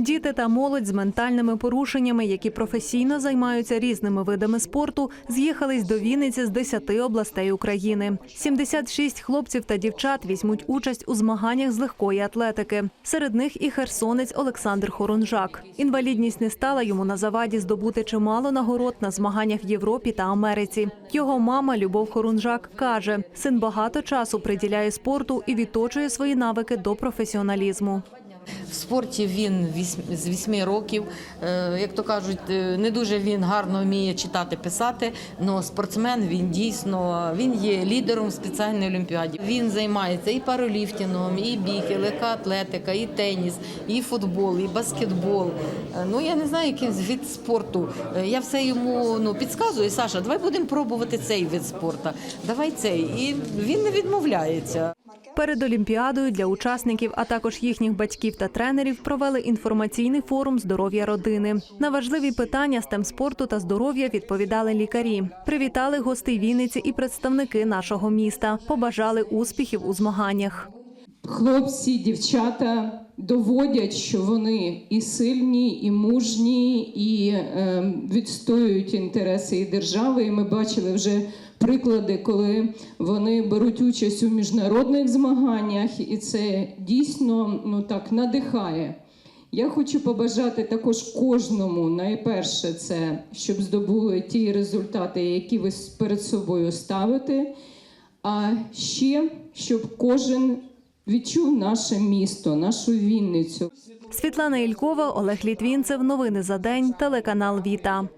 Діти та молодь з ментальними порушеннями, які професійно займаються різними видами спорту, з'їхались до Вінниці з 10 областей України. 76 хлопців та дівчат візьмуть участь у змаганнях з легкої атлетики. Серед них і херсонець Олександр Хорунжак. Інвалідність не стала йому на заваді здобути чимало нагород на змаганнях в Європі та Америці. Його мама Любов Хорунжак каже, син багато часу приділяє спорту і відточує свої навики до професіоналізму. В спорті він з 8 років. Е, Як то кажуть, е, не дуже він гарно вміє читати, писати. але спортсмен він дійсно він є лідером в спеціальній олімпіаді. Він займається і параліфтингом, і біг, і легка атлетика, і теніс, і футбол, і баскетбол. Е, Ну я не знаю, який від спорту. Я все йому ну підказую. Саша, давай будемо пробувати цей вид спорту. Давай цей. І він не відмовляється. Перед Олімпіадою для учасників, а також їхніх батьків та тренерів провели інформаційний форум здоров'я родини. На важливі питання з тем спорту та здоров'я відповідали лікарі. Привітали гостей Вінниці і представники нашого міста. Побажали успіхів у змаганнях. Хлопці, дівчата доводять, що вони і сильні, і мужні, і е, відстоюють інтереси і держави. І ми бачили вже приклади, коли вони беруть участь у міжнародних змаганнях, і це дійсно ну так надихає. Я хочу побажати також кожному, найперше, це щоб здобули ті результати, які ви перед собою ставите. А ще щоб кожен відчув наше місто, нашу Вінницю. Світлана Ількова, Олег Літвінцев. Новини за день. Телеканал Віта.